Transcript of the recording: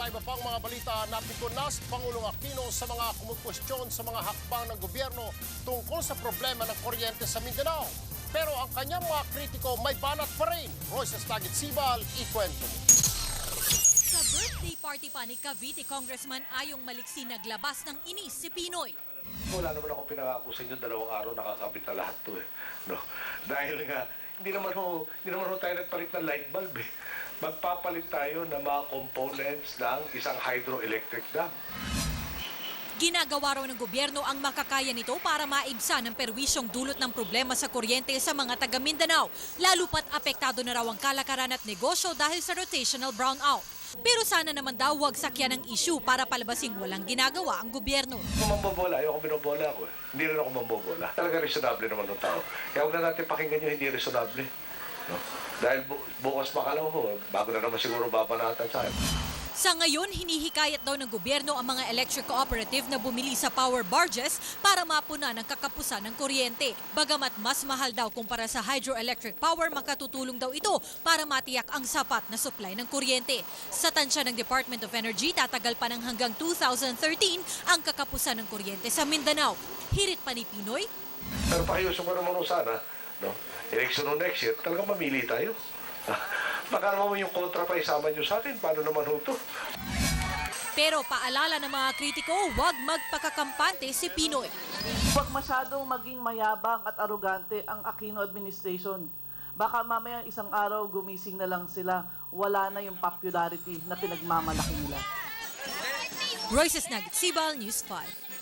Sa iba pang mga balita, napitunas Pangulong Aquino sa mga kumukwestiyon sa mga hakbang ng gobyerno tungkol sa problema ng kuryente sa Mindanao. Pero ang kanyang mga kritiko may banat pa rin. Royce Estagit Sibal, ikwento. Sa birthday party pa ni Cavite Congressman Ayong Maliksi naglabas ng inis si Pinoy. Wala naman ako pinangako sa inyo dalawang araw nakakabit na lahat to eh. No? Dahil nga, hindi naman ho, hindi naman ho tayo nagpalit ng light bulb eh. Magpapalit tayo ng mga components ng isang hydroelectric dam. Ginagawa raw ng gobyerno ang makakaya nito para maibsan ang perwisyong dulot ng problema sa kuryente sa mga taga Mindanao, lalo pat apektado na raw ang kalakaran at negosyo dahil sa rotational brownout. Pero sana naman daw wag sakyan ng issue para palabasing walang ginagawa ang gobyerno. Kung mambobola, ayoko binobola ako eh. Hindi rin ako mambobola. Talaga reasonable naman ng tao. Kaya huwag na natin pakinggan yung hindi reasonable. No? Dahil bu- bukas makalaw ho, bago na naman siguro babanatan sa akin. Sa ngayon, hinihikayat daw ng gobyerno ang mga electric cooperative na bumili sa power barges para mapuna ng kakapusan ng kuryente. Bagamat mas mahal daw kumpara sa hydroelectric power, makatutulong daw ito para matiyak ang sapat na supply ng kuryente. Sa tansya ng Department of Energy, tatagal pa ng hanggang 2013 ang kakapusan ng kuryente sa Mindanao. Hirit pa ni Pinoy, Pero pakiusap ko naman sana, no? election no next year, talagang mamili tayo. Baka naman yung kontra pa isama nyo sa akin, paano naman ho to? pero paalala ng mga kritiko, huwag magpakakampante si Pinoy. Huwag masyadong maging mayabang at arugante ang Aquino administration. Baka mamaya isang araw gumising na lang sila, wala na yung popularity na pinagmamalaki nila. Royces Nagitsibal, News 5.